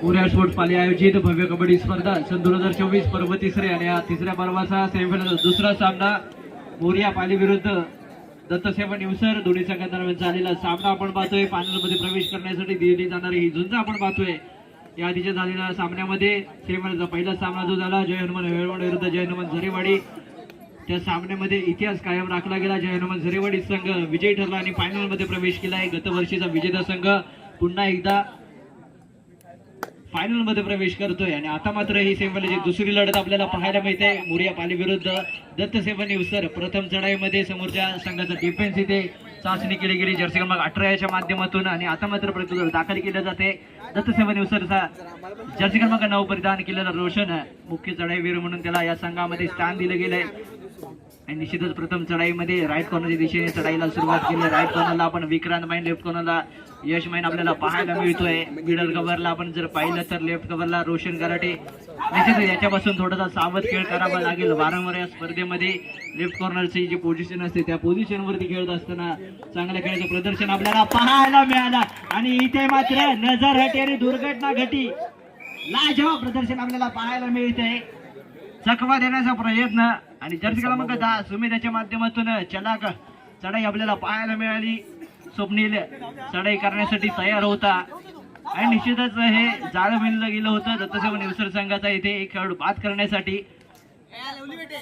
पुण्या स्पोर्ट्स पाली आयोजित भव्य कबड्डी स्पर्धा सन दोन हजार चोवीस पर्व तिसरे आणि या तिसऱ्या पर्वाचा सेमीफायनल दुसरा सामना मोर्या पाली विरुद्ध दत्तसेवा निवसर दोन्ही संघांदरम्यान झालेला सामना आपण पाहतोय. फायनलमध्ये प्रवेश करण्यासाठी दिली जाणारी ही झुंज आपण पाहतोय. या आधीच्या झालेल्या सामन्यामध्ये सेमीफायनलचा पहिला सामना जो झाला जय हनुमान हेळवण विरुद्ध जय हनुमान झरेवाडी. त्या सामन्यामध्ये इतिहास कायम राखला गेला. जय हनुमान झरेवाडी संघ विजयी ठरला आणि फायनलमध्ये प्रवेश केला. आहे गतवर्षीचा विजेता संघ पुन्हा एकदा फायनलमध्ये प्रवेश करतोय. आणि आता मात्र ही सेमीफायनलची दुसरी लढत आपल्याला पाहायला मिळते. मुरिया पाली विरुद्ध दत्त सेवन निवसर प्रथम चढाईमध्ये समोरच्या संघाचा डिफेन्स इथे चाचणी केली गेली. जर्सी क्रमांक अठरा याच्या माध्यमातून. आणि आता मात्र प्रत्युत्तर दाखल केलं जाते. दत्त सेवन निवसरचा जर्सी क्रमांक नऊ परिधान केलेला रोशन मुख्य चढाईवीर म्हणून त्याला या संघामध्ये स्थान दिलं गेलंय. आणि निश्चितच प्रथम चढाईमध्ये राईट कॉर्नरच्या दिशेने चढाईला सुरुवात केली. राईट कॉर्नरला आपण विक्रांत माईन लेफ्ट कॉर्नरला यश माईन आपल्याला पाहायला मिळतोय. मिडल कव्हरला आपण जर पाहिलं तर लेफ्ट कव्हरला रोशन कराटे. निश्चितच याच्यापासून थोडासा सावध खेळ करावा लागेल. वारंवार या स्पर्धेमध्ये लेफ्ट कॉर्नरची जी पोझिशन असते त्या पोझिशन वरती खेळत असताना चांगल्या खेळाचं प्रदर्शन आपल्याला पाहायला मिळालं. आणि इथे मात्र नजर हटी आणि दुर्घटना घटी. लाजवा प्रदर्शन आपल्याला पाहायला मिळतंय. चकवा देण्याचा प्रयत्न आणि जर्सी क्रमांक दहा सुमेधाच्या माध्यमातून चलाक चढाई आपल्याला पाहायला मिळाली. स्वप्नील चढाई करण्यासाठी तयार होता. आणि निश्चितच हे जाळं मिळलं गेलं होतं. दत्तसेवा निवसर संघाचा इथे एक खेळाडू बाद करण्यासाठी.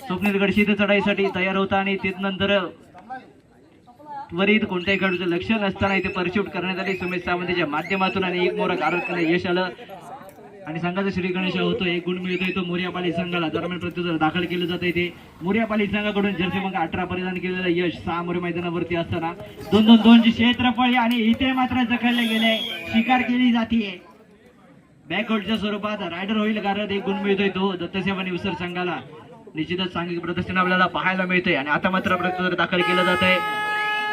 स्वप्नील गडशी इथे चढाईसाठी तयार होता आणि नंतर त्वरित कोणत्याही खेळाडूचं लक्ष नसताना इथे परशूट करण्यात आली. सुमेश सावंतीच्या माध्यमातून आणि एक मोरा कारक यश आलं. आणि संघाचा श्री गणेश होतो एक गुण मिळतोय तो मोर्यापाली संघाला. दरम्यान प्रत्युत्तर दाखल केलं जातं इथे. मोर्यापाली संघाकडून जर्सी मग अठरा परिधान केलेलं यश सहा मोरे मैदानावरती असताना. दोन दोन दोनची क्षेत्रफळ आणि इथे मात्र जखडले गेले. शिकार केली जाते बॅकआउटच्या स्वरूपात रायडर होईल कारण एक गुण मिळतोय तो. दत्तसेवा निवसर संघाला. निश्चितच सांघिक प्रदर्शन आपल्याला पाहायला मिळतंय. आणि आता मात्र प्रत्युत्तर दाखल केलं जात. आहे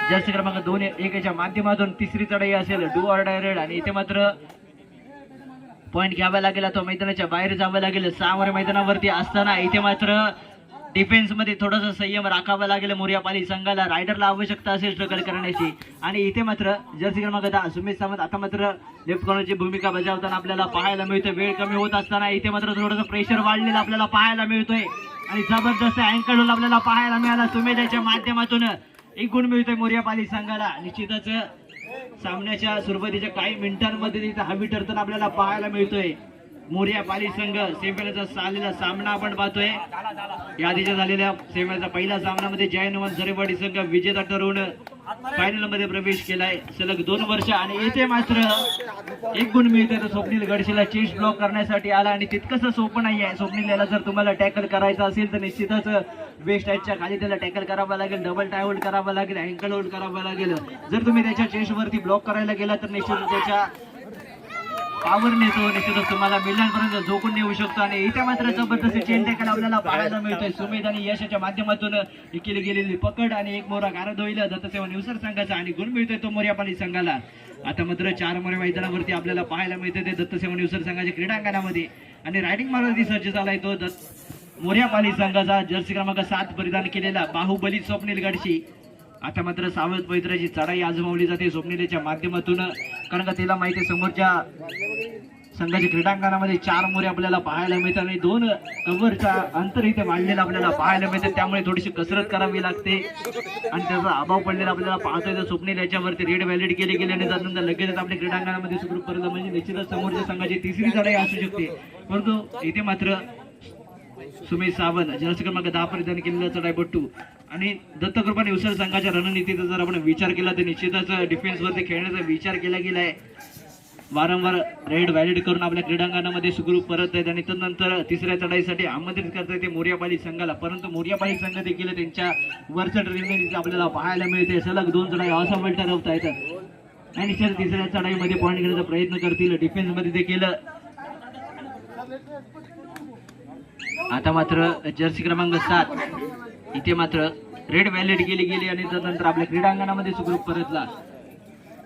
जर्सी क्रमांक दोन एकाच्या माध्यमातून तिसरी चढाई असेल. डू ऑर डायरेड आणि इथे मात्र पॉईंट घ्यावा लागेल. तो मैदानाच्या बाहेर जावं लागेल. सहावर मैदानावरती असताना इथे मात्र डिफेन्समध्ये थोडासा संयम राखावा लागेल मोर्यापाली संघाला. रायडरला आवश्यकता असेल स्ट्रगल करण्याची. आणि इथे मात्र जर्सी क्रमांक दहा सुमित सावंत. आता मात्र लेफ्ट कॉर्नरची भूमिका बजावताना आपल्याला पाहायला मिळतोय. वेळ कमी होत असताना इथे मात्र थोडंसं प्रेशर वाढलेलं आपल्याला पाहायला मिळतोय. आणि जबरदस्त अँकल आपल्याला पाहायला मिळाला सुमेधाच्या माध्यमातून. एक गुण मिळतोय मोर्यापाली संघाला. निश्चितच सामन्याच्या सुरुवातीच्या काही मिनिटांमध्ये तिथे हवी ठरताना आपल्याला पाहायला मिळतोय. मोर्या पाली संघ सेमीफायनलचा झालेला सामना आपण पाहतोय. या आधीच्या झालेल्या सेमीफायनलचा पहिला सामन्यामध्ये जय हनुमान झरेवाडी संघ विजेता ठरवून फायनलमध्ये प्रवेश केलाय. सलग दोन वर्ष आणि येथे मात्र एक गुण मिळते तर स्वप्नील गडशीला चेस्ट ब्लॉक करण्यासाठी आला आणि तितकंसं सोपं नाही आहे स्वप्नील याला जर तुम्हाला टॅकल करायचं असेल तर निश्चितच वेस्ट टाईटच्या खाली त्याला टॅकल करावा लागेल डबल टाय होल्ड करावा लागेल अँकल होल्ड करावं लागेल. जर तुम्ही त्याच्या चेस्ट वरती ब्लॉक करायला गेला तर निश्चितच त्याच्या पावर नेतो निश्चितच तुम्हाला मिळण्यापर्यंत झोकून नेऊ शकतो. आणि इथे मात्र जबरदस्त चेन टॅकल आपल्याला पाहायला मिळतोय. सुमेध आणि यशाच्या माध्यमातून केली गेलेली पकड आणि एक मोरा गारद होईल दत्तसेवा निवसर संघाचा आणि गुण मिळतोय तो मोर्यापाली संघाला. आता मात्र चार मोरे मैदानावरती आपल्याला पाहायला मिळते ते दत्तसेवा निवसर संघाच्या क्रीडांगणामध्ये. आणि रायडिंग मारवरती सज्ज झालाय तो दत्त मोर्यापाली संघाचा जर्सी क्रमांक सात परिधान केलेला बाहुबली स्वप्नील गडशी. आता मात्र सावध पवित्राची चढाई आजमावली जाते स्वप्निलेच्या माध्यमातून. कारण का तिला माहिती आहे समोरच्या संघाच्या क्रीडांगणामध्ये चार मोरे आपल्याला पाहायला मिळतात आणि दोन कव्हरचा अंतर इथे वाढलेलं आपल्याला पाहायला मिळतं. त्यामुळे थोडीशी कसरत करावी लागते. आणि त्याचा अभाव पडलेला आपल्याला पाहतोय. तर स्वप्नील याच्यावरती रेड व्हॅलिड केले गेले आणि त्यानंतर लगेचच आपल्या क्रीडांगणामध्ये सुखरूप परत म्हणजे निश्चितच समोरच्या संघाची तिसरी चढाई असू शकते. परंतु इथे मात्र सुमित सावंत जर्सी क्रमांक दहा परिधान केलेला चढाईपट्टू आणि दत्तकृपा निवसर संघाच्या रणनीतीचा जर आपण विचार केला तर निश्चितच डिफेन्सवरती खेळण्याचा विचार केला गेला आहे. वारंवार रेड व्हॅलिड करून आपल्या क्रीडांगणामध्ये सुखरूप परत आहेत आणि त्यानंतर तिसऱ्या चढाईसाठी आमंत्रित करता ते मोर्यापाली संघाला. परंतु मोर्यापाली संघ देखील त्यांच्या वरच्या ट्रेनिंग आपल्याला पाहायला मिळते. सलग दोन चढाई असफल ठरवता येतात. आणि सर तिसऱ्या चढाईमध्ये पॉईंट घेण्याचा प्रयत्न करतील. डिफेन्समध्ये देखील आता मात्र जर्सी क्रमांक सात. इथे मात्र रेड व्हॅलिड गेली गेली आणि त्यानंतर आपल्या क्रीडांगणामध्ये सुखरूप परतला.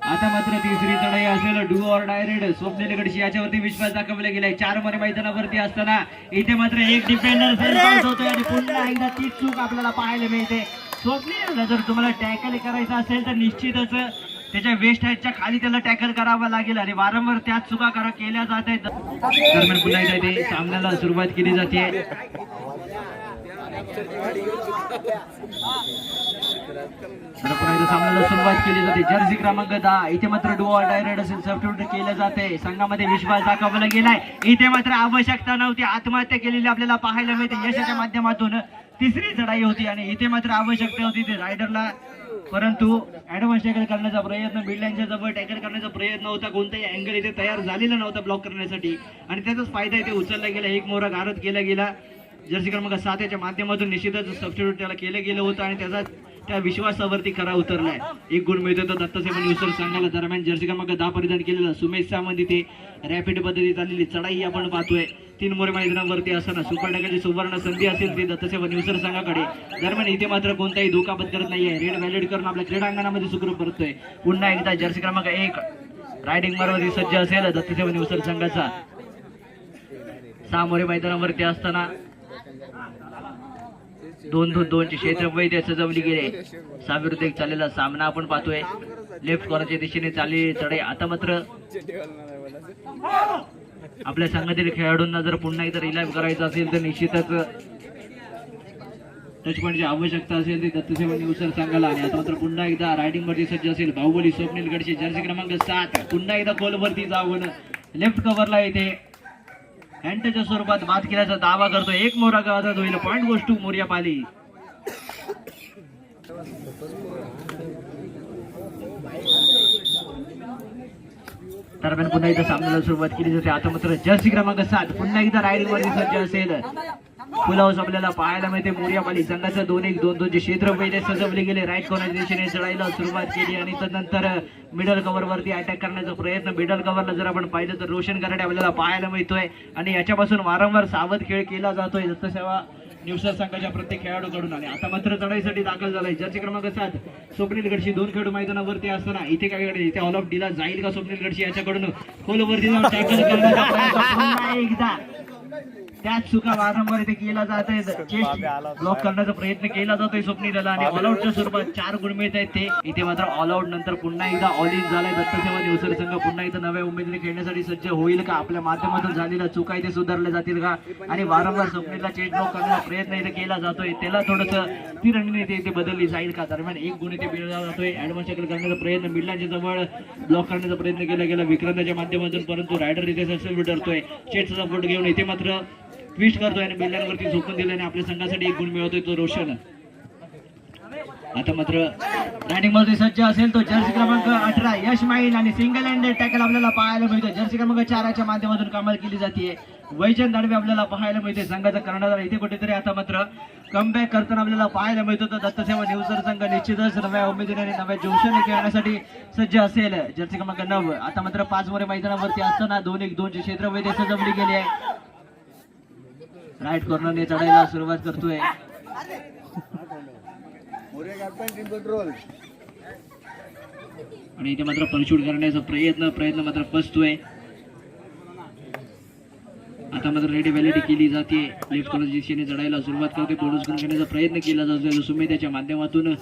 आता मात्र तिसरी चढाई असेल. Do or die raid Swapnil Gadshi याच्यावरती विश्वास दाखवला गेलाय. चारमध्ये मैदानावरती असताना इथे मात्र एक डिफेंडर होतोय आणि पुन्हा एकदा तीच चूक आपल्याला पाहायला मिळते. स्वप्नील जर तुम्हाला टॅकल करायचं असेल तर निश्चितच त्याच्या वेस्ट हाईटच्या खाली त्याला टॅकल करावं लागेल. आणि वारंवार त्याच चुका करा केल्या जात आहेत. दरम्यान पुन्हा एकदा सामन्याला सुरुवात केली जाते. सामन्याला सुरुवात केली जाते. जर्सी क्रमांक दहा. इथे मात्र डुआ डायरेक्ट असेल सबस्टिट्यूट केलं जाते. संघामध्ये विश्वास दाखवला गेलाय. इथे मात्र आवश्यकता नव्हती. आत्महत्या केलेली आपल्याला पाहायला मिळते. यशाच्या माध्यमातून तिसरी चढाई होती आणि इथे मात्र आवश्यकता होती. ते रायडरला परंतु ॲडव्हान्स टॅकल करण्याचा प्रयत्न बिल्ड्यांच्या जवळ टॅकल करण्याचा प्रयत्न होता. कोणताही अँगल इथे तयार झालेला नव्हता ब्लॉक करण्यासाठी. आणि त्याचाच फायदा इथे उचलला गेला. एक मोहरा गारत केला गेला. जर्सी क्रमांक सात याच्या माध्यमातून निश्चितच सबस्टिट्यूट त्याला केलं गेलं होतं. आणि त्याचा त्या विश्वासावरती खरा उतरलाय. एक गुण मिळतो तो दत्तसेवन निवसर संघाला दरम्यान जर्सी क्रमांक दहा परिधान केलेला सुमेश सामंत इथे रॅपिड पद्धतीत आलेली चढाई आपण पाहतोय. तीन मोरे मैदानावरती असताना सुपर सुवर्ण संधी असेल ती दत्तसेवन निवसर संघाकडे दरम्यान इथे मात्र कोणताही धोकापत करत नाहीये. रेड व्हॅलिड करून आपल्या क्रीडांगणामध्ये सुखरूप करतोय पुन्हा एकदा जर्सी क्रमांक एक. रायडिंग मारवरती सज्ज असेल दत्तसेवन युसर संघाचा सहा मोरे मैदानावरती असताना दोन दोन दोनचे क्षेत्र वैद्य सजवली गेले. सहाविरुद्ध एक चाललेला सामना आपण पाहतोय. लेफ्ट कॉर्नरच्या दिशेने चाललेली चढाई. आता मात्र आपल्या संघातील खेळाडूंना जर पुन्हा एकदा रिलाईव्ह करायचं असेल तर निश्चितच टचपॉईंटची आवश्यकता असेल ती दत्तसेवा न्यूजर सांगायला आणि आता मात्र पुन्हा एकदा रायडिंग वरती सज्ज असेल. बाहुबली स्वप्नील गडचे जर्सी क्रमांक सात. पुन्हा एकदा खोलवरती जाऊन लेफ्ट कव्हरला येते. हँडच्या स्वरूपात बाद केल्याचा दावा करतो एक मोरा गावात होईल पॉईंट गोष्ट मोर्या पाली. दरम्यान पुन्हा एकदा सामन्याला सुरुवात केली जाते. आता मात्र जर्सी क्रमांक सात. पुन्हा एकदा रायडिंग वर सज्ज असेल. फुलावस आपल्याला पाहायला मिळते. मोर्या पाली संघाचं दोन एक दोन दोनचे क्षेत्र पहिले सजवले गेले. राईट कॉर्नर दिशेने चढायला सुरुवात केली आणि त्यानंतर मिडल कव्हर वरती अटॅक करण्याचा प्रयत्न. मिडल कव्हरला जर आपण पाहिलं तर रोशन कराडे आपल्याला पाहायला मिळतोय. आणि याच्यापासून वारंवार सावध खेळ केला जातोय. दत्तसेवा न्यूसर संघाच्या प्रत्येक खेळाडूकडून. आणि आता मात्र चढाईसाठी दाखल झालाय. जर्सी क्रमांक सात स्वप्नील गडशी. दोन खेळाडू मैदानावरती असताना इथे काय घडेल इथे ऑल ऑफ दिला जाईल का स्वप्नील गडशी याच्याकडून? खोलवरती जाऊन टॅकल करण्याचा एकदा. त्याच चुका वारंवार इथे केला जात आहे चेस्ट ब्लॉक करण्याचा प्रयत्न केला जातोय स्वप्नीला आणि ऑल आउटच्या स्वरूपात चार गुण मिळत आहेत ते. इथे मात्र ऑल आउट नंतर पुन्हा एकदा ऑल इन झालाय. दत्तसेवा निवसर संघ पुन्हा एकदा नव्या उमेदवारी खेळण्यासाठी सज्ज होईल का? आपल्या माध्यमातून झालेल्या चुका इथे सुधारल्या जातील का? आणि वारंवार स्वप्नीला चेस्ट ब्लॉक करण्याचा प्रयत्न इथे केला जातोय. त्याला थोडस ती रणनीती इथे बदलली जाईल का? दरम्यान एक गुण इथे मिळवला जातोय. ऍडव्हान्स टॅकल करण्याचा प्रयत्न मिडलांच्या जवळ ब्लॉक करण्याचा प्रयत्न केला गेला विक्रांताच्या माध्यमातून परंतु रायडर इथे सक्सेसफुल ठरतोय. चेटचा सपोर्ट घेऊन इथे मात्र ट्विस्ट करतोय आणि बिल्डरवरती झोपून दिल्याने आपल्या संघासाठी एक गुण मिळवतोय तो रोशन. आता मात्र रॅडिंगमध्ये सज्ज असेल तो जर्सी क्रमांक अठरा यश माईल आणि सिंगल हँडेड टॅकल आपल्याला पाहायला मिळतो जर्सी क्रमांक चाराच्या माध्यमातून कामाल केली जाते वैजन दाडवे आपल्याला पाहायला मिळते संघाचा कर्णधार इथे कुठेतरी आता मात्र कमबॅक करताना आपल्याला पाहायला मिळतो तर दत्तसेवा न्यूजर संघ निश्चितच नव्या उमेदवारी नव्या जोशाने खेळण्यासाठी सज्ज असेल. जर्सी क्रमांक नऊ. आता मात्र पाच मोरे मैदानावरती असताना दोन एक दोनचे क्षेत्र वैद्य सजवली गेली आहे. राईट कॉर्नरने चढायला सुरुवात करतोय. आणि इथे मात्र पनशूट करण्याचा प्रयत्न प्रयत्न मात्र बसतोय. आता मात्र रेडी व्हॅलिटी केली जाते. लेफ्ट कॉर्नर जिशेने चढायला सुरुवात करते बोनस करून घेण्याचा प्रयत्न केला जातो सुमेधाच्या माध्यमातून.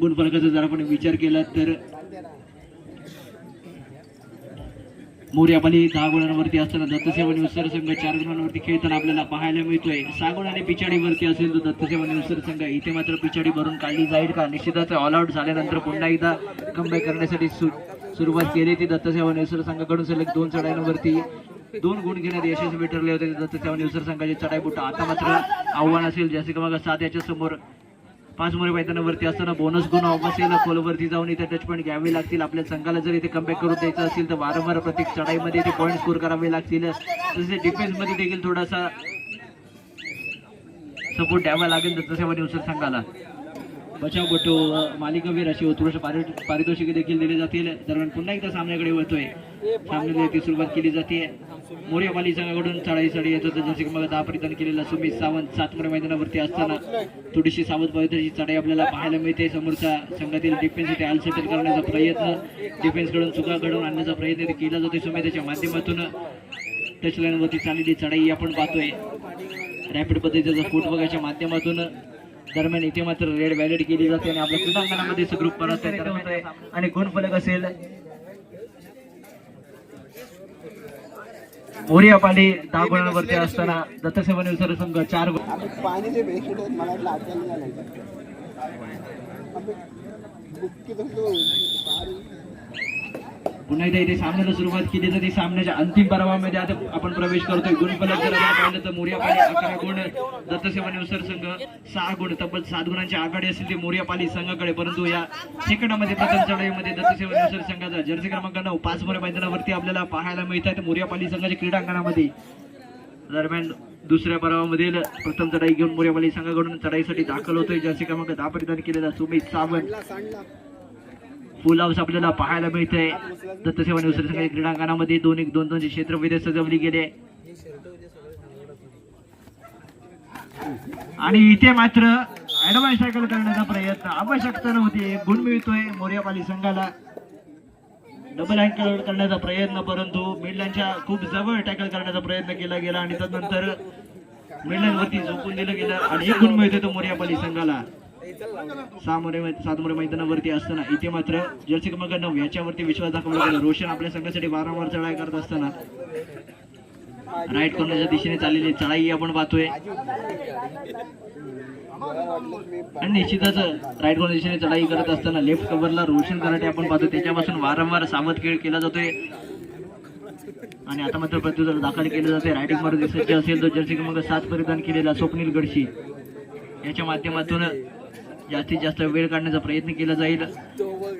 गुणफलकाचा जर आपण विचार केला तर मोर्यापाली दहा गुणांवरती असताना दत्तसेवा निवसर संघ चार गुणांवरती खेळताना आपल्याला पाहायला मिळतोय. सहा गुण आणि पिछाडीवरती असेल तर दत्तसेवा निवसर संघ. इथे मात्र पिछाडी भरून काढली जाईल का? निश्चितच ऑलआउट झाल्यानंतर पुन्हा एकदा कमबॅक करण्यासाठी सु- सुरुवात केली ती दत्तसेवा निवसर संघाकडून सलग दोन चढाईंवरती. दोन गुण घेण्यात यशस्वी ठरले होते दत्तसेवा निवसर संघाचे चढाई बुट आता मात्र आव्हान असेल. जसे की बघा सात याच्या समोर पाच मोरे मैदानावरती असताना बोनस गुण असेल खोलवरती जाऊन इथे टच पॉईंट घ्यावे लागतील. आपल्या संघाला जर इथे कमबॅक करून द्यायचं असेल तर वारंवार प्रत्येक चढाईमध्ये इथे पॉईंट स्कोर करावे लागतील. तसेच डिफेन्समध्ये देखील थोडासा सपोर्ट द्यावा लागेल दत्तसेवा निवसर संघाला. बचावपटू व मालिकावीर अशी उत्कृष्ट पारितोषिके देखील दिली जातील. दरम्यान पुन्हा एकदा सामन्याकडे वळतोय. सामन्याची सुरुवात केली जाते. मोर्या माली संघाकडून चढाई चढी येत होतं. जसे की मग दहा परिधान केलेला सुमित सावंत सातमोरे मैदानावरती असताना थोडीशी सावध पद्धतीची चढाई आपल्याला पाहायला मिळते. समोरच्या संघातील डिफेन्स इथे आलसेटल करण्याचा प्रयत्न डिफेन्सकडून चुका घडवून आणण्याचा प्रयत्न केला जातो सुमेधाच्या माध्यमातून टचलाईनवरती चाललेली चढाई आपण पाहतोय. रॅपिड पद्धतीचा फूट माध्यमातून दरम्यान इथे मात्र रेड व्हॅलिड केली जाते आणि आपल्या क्रीडांगणामध्ये ग्रुप परत आणि कोण फलक असेल? मोरिया पाली दहा गुणांवरती असताना दत्तसेवा निवसर संघ चार गुण पुन्हा एकदा इथे सामन्याला सुरुवात केली जाते सामन्याच्या अंतिम पर्वामध्ये आता आपण प्रवेश करतोय. गुणफलक जर पाहिलं तर मोर्यापाली अकरा गुण. दत्तसेवा संघ सहा गुण. तब्बल सात गुणांची आघाडी असेल ती मोर्यापाली संघाकडे. परंतु या सेकंडामध्ये प्रथम चढाईमध्ये दत्तसेवा संघाचा जर्सी क्रमांक नऊ. पाच मोरे मैदानावरती आपल्याला पाहायला मिळतात. मोरिया पाली संघाच्या क्रीडांगणामध्ये दरम्यान दुसऱ्या पर्वामधील प्रथम चढाई घेऊन मोर्यापाली संघाकडून चढाईसाठी दाखल होतोय. जर्सी क्रमांक दहा परिधान केलेला सुमित सावंत. फुल हाऊस आपल्याला पाहायला मिळतंय. दत्तसेवा निवसर संघाच्या क्रीडांगणामध्ये दोन एक दोन दोनचे क्षेत्रविधे सजवली गेले. आणि इथे मात्र ऍडव्हान्स टॅकल करण्याचा प्रयत्न आवश्यकता नव्हती. गुण मिळतोय मोर्यापाली संघाला. डबल अँकल करण्याचा प्रयत्न परंतु मिडलँडच्या खूप जवळ टॅकल करण्याचा प्रयत्न केला गेला आणि त्यानंतर मिडलँड झोपून दिलं गेलं. आणि एक गुण मिळतोय तो मोर्यापाली संघाला. सहा मोरे सात मोरे मैदानावरती असताना इथे मात्र जर्सी क्रमांक नऊ याच्यावरती विश्वास दाखवला गेला. रोशन आपल्या संघासाठी वारंवार चढाई करत असताना राईट कॉर्नरच्या दिशेने चाललेली चढाई आपण पाहतोय. आणि निश्चितच राईट कॉर्नर दिशेने चढाई करत असताना लेफ्ट कव्हरला रोशन कराटे आपण पाहतो त्याच्यापासून वारंवार सावध खेळ केला जातोय. आणि आता मात्र प्रत्युत्तर दाखल केलं जाते रायटिंग मार्ग सज्ज असेल तर जर्सी क्रमांक सात परिधान केलेला स्वप्नील गडशी. याच्या माध्यमातून जास्तीत जास्त वेळ काढण्याचा प्रयत्न केला जाईल.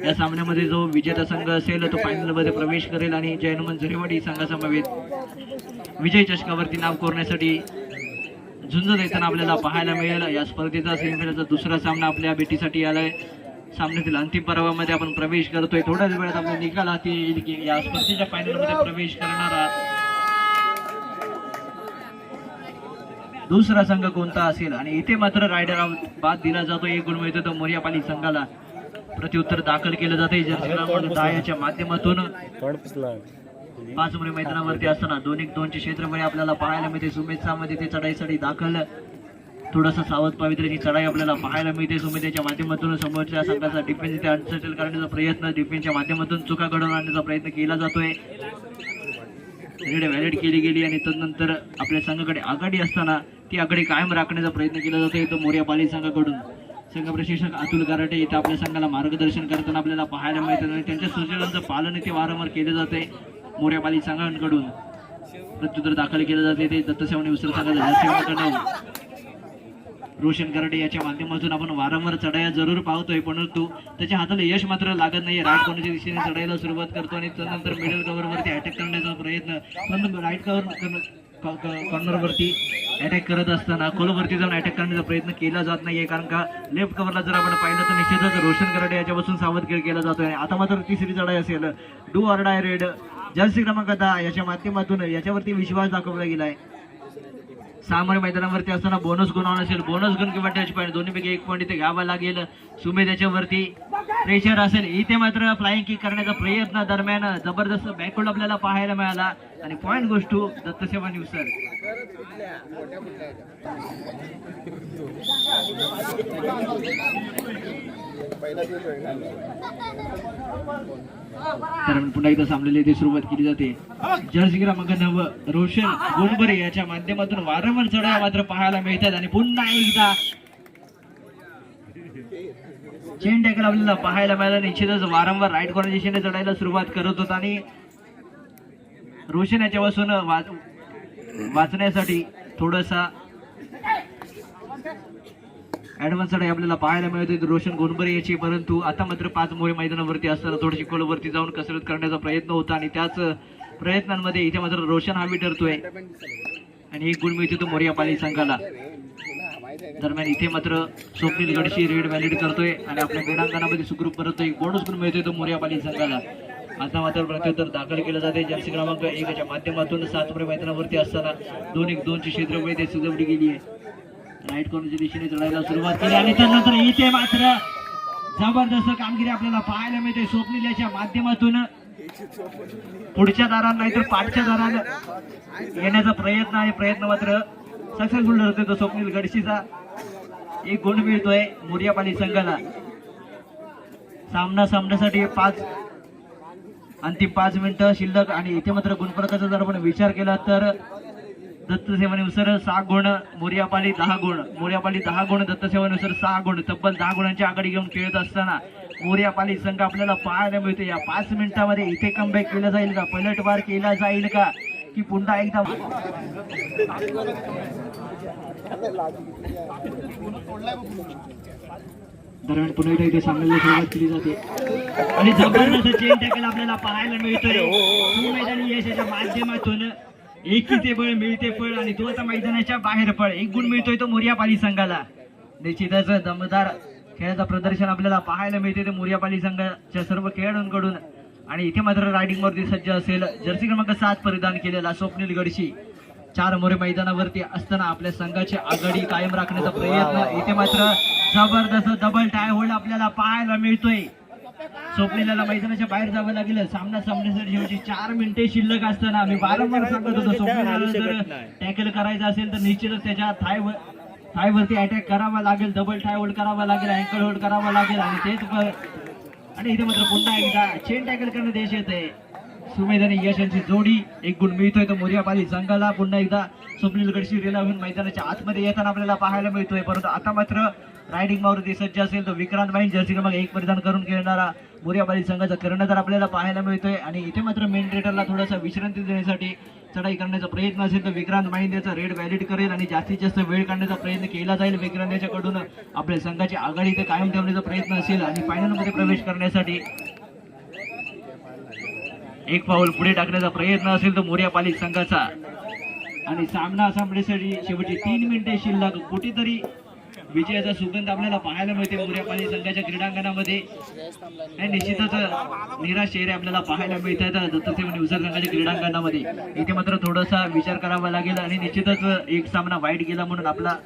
या सामन्यामध्ये जो विजेता संघ असेल तो फायनलमध्ये प्रवेश करेल आणि जयनुमन झरेवाडी संघासमवेत विजय चषकावरती नाव कोरण्यासाठी झुंज देताना आपल्याला पाहायला मिळेल. या स्पर्धेचा सेमीफायनलचा दुसरा सामना आपल्या भेटीसाठी आलाय. सामन्यातील अंतिम पर्वामध्ये आपण प्रवेश करतोय. थोड्याच वेळात आपला निकाल हाती येईल की या स्पर्धेच्या फायनलमध्ये प्रवेश करणारा दुसरा संघ कोणता असेल? आणि इथे मात्र रायडर बाद दिला जातो एक गुण मिळतो तो मोर्यापाली संघाला. प्रत्युत्तर दाखल केलं जाते जर्सी माध्यमातून पाच मुले मैदानावरती असताना दोन एक दोनचे क्षेत्रफळ आपल्याला पाहायला मिळते. सुमेध सामध्ये ते चढाईसाठी दाखल. थोडासा सावध पवित्र्याची चढाई आपल्याला पाहायला मिळते. सुमेधच्या माध्यमातून समोरच्या संघाचा डिफेन्स इथे अनसर्टल करण्याचा प्रयत्न डिफेन्सच्या माध्यमातून चुका घडवून आणण्याचा प्रयत्न केला जातोय. रेड व्हॅलिड केली गेली आणि तदनंतर आपल्या संघाकडे आघाडी असताना ती आकडे कायम राखण्याचा प्रयत्न केला जातो. इथं मोर्या पाली संघाकडून संघ प्रशिक्षक अतुल गाराटे इथं आपल्या संघाला मार्गदर्शन करताना आपल्याला पाहायला मिळतात आणि त्यांच्या सूचनांचं पालन इथे वारंवार केले जाते मोर्या पाली संघांकडून प्रत्युत्तर दाखल केलं जाते ते दत्तसेवणी उसर संघाचा रोशन कराटे याच्या माध्यमातून आपण वारंवार चढाया जरूर पाहतोय. परंतु त्याच्या हाताला यश मात्र लागत नाही राईट कॉर्नरच्या दिशेने चढायला सुरुवात करतो आणि त्यानंतर मिडल कव्हरवरती अटॅक करण्याचा प्रयत्न. पण राईट कव्हर कॉर्नरवरती अटॅक करत असताना खोलवरती जाऊन अटॅक करण्याचा प्रयत्न केला जात नाहीये कारण का लेफ्ट कव्हरला जर आपण पाहिलं तर निश्चितच रोशन कराटे याच्यापासून सावध खेळ केला जातोय. आणि आता मात्र तिसरी चढाई असेल. Do or die raid jersey क्रमांक दहा याच्या माध्यमातून याच्यावरती विश्वास दाखवला गेलाय. सामोरे मैदानावरती असताना बोनस गुण असेल बोनस गुण किंवा टच पॉईंट दोन्हीपैकी एक पॉईंट इथे घ्यावा लागेल. सुमेध याच्यावरती प्रेशर असेल इथे मात्र फ्लाइंग किक करण्याचा प्रयत्न दरम्यान जबरदस्त बॅकवर्ड आपल्याला पाहायला मिळाला. आणि पॉईंट गोष्टू दत्तसेवा न्यूज सर पहिला पुन्हा एकदा सामन्याला इथे सुरुवात केली जाते. जर्सी क्रमांक नव रोशन गोंबरे याच्या माध्यमातून वारंवार चढाया मात्र पाहायला मिळतात आणि पुन्हा एकदा चेन टॅकल आपल्याला पाहायला मिळाला. निश्चितच वारंवार राईट कॉर्नर दिशेने चढायला सुरुवात करत होता आणि रोशन याच्यापासून वाच वाचण्यासाठी थोडासा ऍडव्हान्स चढाई आपल्याला पाहायला मिळते रोशन गोंबरे याची. परंतु आता मात्र पाच मोळे मैदानावरती असताना थोडीशी खोलवरती जाऊन कसरत करण्याचा प्रयत्न होता आणि त्याच प्रयत्नांमध्ये इथे मात्र रोशन हवी ठरतोय आणि एक गुण मिळते तो मोर्या पाली संघाला. दरम्यान इथे मात्र स्वप्नील गडशी रेड व्हॅलिड करतोय आणि आपल्या क्रीडांगणामध्ये सुखरूप परतोय एक बोनस गुण मिळतोय तो मोर्या पाली संघाला. आता मात्र प्रत्युत्तर दाखल केलं जाते जर्सी क्रमांक एकाच्या माध्यमातून सात मैदानावरती असताना दोन एक दोनची क्षेत्रफळ ते सजवली गेली आहे. राईट कॉर्नरच्या दिशेने चढायला सुरुवात केली आणि त्यानंतर इथे मात्र जबरदस्त कामगिरी आपल्याला पाहायला मिळते. स्वप्नील याच्या माध्यमातून पुढच्या दारांना नाहीतर पाठच्या दारांना येण्याचा प्रयत्न आहे. प्रयत्न मात्र सक्सेसफुल ठरतोय तो स्वप्नील गडशीचा. एक गुण मिळतोय मोर्यापाली संघाला. सामना सामन्यासाठी पाच अंतिम पाच मिनिटं शिल्लक आणि इथे मात्र गुणफरकाचा जर आपण विचार केला तर दत्तसेवानुसार सहा गुण मोर्यापाली दहा गुण. मोर्यापाली दहा गुण दत्तसेवानुसार सहा गुण. तब्बल दहा गुणांची आघाडी घेऊन खेळत असताना मोर्यापाली संघ आपल्याला पाहायला मिळतो या पाच मिनिटामध्ये इथे कमबॅक केला जाईल का? पलटवार केला जाईल का? की पुन्हा एकदा दरम्यान पुन्हा एकदा इथे सामन्याला सुरुवात केली जाते. आणि जबरदस्त चेंज देखील आपल्याला पाहायला मिळतोय. मैदानी यशाच्या माध्यमातून एकीचे बळ मिळते फळ आणि तो आता मैदानाच्या बाहेर पळ. एक गुण मिळतोय तो मोर्यापाली संघाला. निश्चितच दमदार खेळाचं प्रदर्शन आपल्याला पाहायला मिळते ते मोर्यापाली संघाच्या सर्व खेळाडूंकडून. आणि इथे मात्र रायडिंग वरती सज्ज असेल. जर्सी क्रमांक सात परिधान केलेला स्वप्नील गडशी. चार मोरे मैदानावरती असताना आपल्या संघाची आघाडी कायम राखण्याचा प्रयत्न. इथे मात्र जबरदस्त डबल टाय होल्ड आपल्याला पाहायला मिळतोय. स्वप्नीला मैदानाच्या बाहेर जावं लागेल. सामना सामन्यासाठी शेवटी चार मिनिटे शिल्लक असताना मी वारंवार सांगत होतो स्वप्नीला जर टॅकल करायचं असेल तर निश्चितच त्याच्या थाय थाय वरती अटॅक करावा लागेल डबल टाय होल्ड करावा लागेल अँकल होल्ड करावा लागेल आणि तेच आणि इथे मात्र पुन्हा एकदा चेन टॅकल करण्यात यश येते सुमेधाने यश यांची जोडी एक गुण मिळतोय. तो मोर्यापाली संघाला पुन्हा एकदा स्वप्नील गडशी रेला होऊन मैदानाच्या आतमध्ये येताना आपल्याला पाहायला मिळतोय. परंतु आता मात्र रायडिंग मारुती सज्ज असेल तो विक्रांत बाईन जर्सी क्रमांक एक परिधान करून खेळणारा मोर्यापाली संघाचा कर्णधार आपल्याला पाहायला मिळतोय. आणि इथे मात्र मेन रेटरला थोडासा विश्रांती देण्यासाठी चढाई करण्याचा प्रयत्न असेल तर विक्रांत माहिंद याचा रेड व्हॅलिड करेल आणि जास्तीत जास्त वेळ काढण्याचा प्रयत्न केला जाईल. विक्रांत याच्याकडून आपल्या संघाची आघाडी इथे कायम ठेवण्याचा प्रयत्न असेल आणि फायनलमध्ये प्रवेश करण्यासाठी एक पाऊल पुढे टाकण्याचा प्रयत्न असेल तर मोर्यापाली संघाचा. आणि सामना सामन्यासाठी शेवटची तीन मिनिटे शिल्लक कुठेतरी विजयाचा सुगंध आपल्याला पाहायला मिळते मोर्यापाली संघाच्या क्रीडांगणामध्ये. निश्चितच निराश चेहरे आपल्याला पाहायला मिळत आहेत दत्तसेवा निवसर संघाच्या क्रीडांगणामध्ये. इथे मात्र थोडासा विचार करावा लागेल आणि निश्चितच एक सामना वाईट गेला म्हणून आपला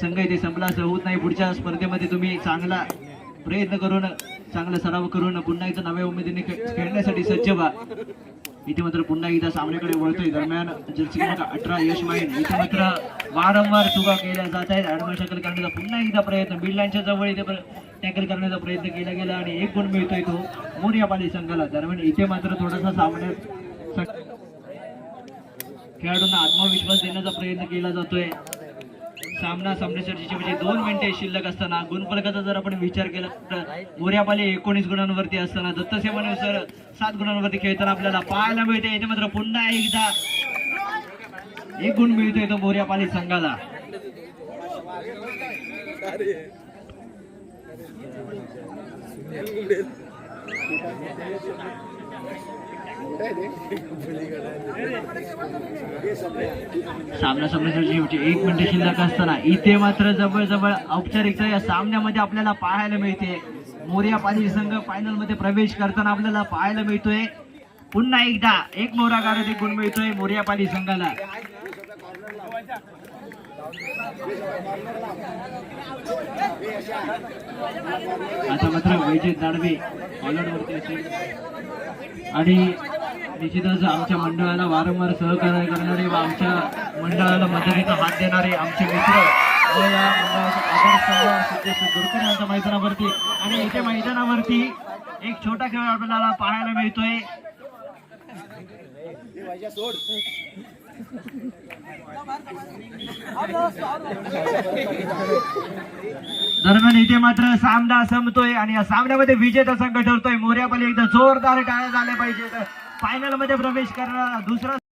संघ इथे संपला असं होत नाही. पुढच्या स्पर्धेमध्ये तुम्ही चांगला प्रयत्न करून चांगला सराव करून पुन्हा एकदा नव्या उमेदीने खे- खेळण्यासाठी सज्ज व्हा. इथे मात्र पुन्हा एकदा सामन्याकडे वळतोय. दरम्यान जर्सी क्रमांक अठरा यश माहीन इथे मात्र वारंवार चुका केल्या जात आहेत. ऍडमल टॅकल करण्याचा पुन्हा एकदा प्रयत्न. बिल्डांच्या जवळ इथे टॅकल करण्याचा प्रयत्न केला गेला आणि एक गुण मिळतोय तो. मोर्यापाली संघाला. दरम्यान इथे मात्र थोडासा सामन्यात खेळाडूंना आत्मविश्वास देण्याचा प्रयत्न केला जातोय. सामना सामनेश्वरची म्हणजे दोन मिनिटे शिल्लक असताना गुणफलकाचा जर आपण विचार केला तर मोर्यापाली एकोणीस गुणांवरती असताना दत्तसेवानुसार सात गुणांवरती खेळताना आपल्याला पाहायला मिळते. याच्या मात्र पुन्हा एकदा एक गुण मिळतोय तो मोर्यापाली संघाला. सामना सामन्यासाठी शेवटी एक मिनिट शिल्लक असताना इथे मात्र जवळजवळ औपचारिकता या सामन्यामध्ये आपल्याला पाहायला मिळते. मोर्या पाली संघ फायनलमध्ये प्रवेश करताना आपल्याला पाहायला मिळतोय. पुन्हा एकदा एक मोरा गारद एक गुण मिळतोय मोर्या पाली संघाला. आता मात्र वैजय दाडवे ऑलआउट वरती असेल. आणि निश्चितच आमच्या मंडळाला वारंवार सहकार्य करणारे व आमच्या मंडळाला मदतीचा हात देणारे आमचे मित्र व या मंडळाचा आदर्श यांच्या मैदानावरती आणि इथे मैदानावरती एक छोटा खेळ आपल्याला पाहायला मिळतोय. दरम्यान इथे मात्र सामना संपतोय आणि या सामन्यामध्ये विजेता संघ ठरतोय. मोर्यापाली एकदा जोरदार टाळ्या झाल्या पाहिजेत. फायनलमध्ये प्रवेश करणारा दुसरा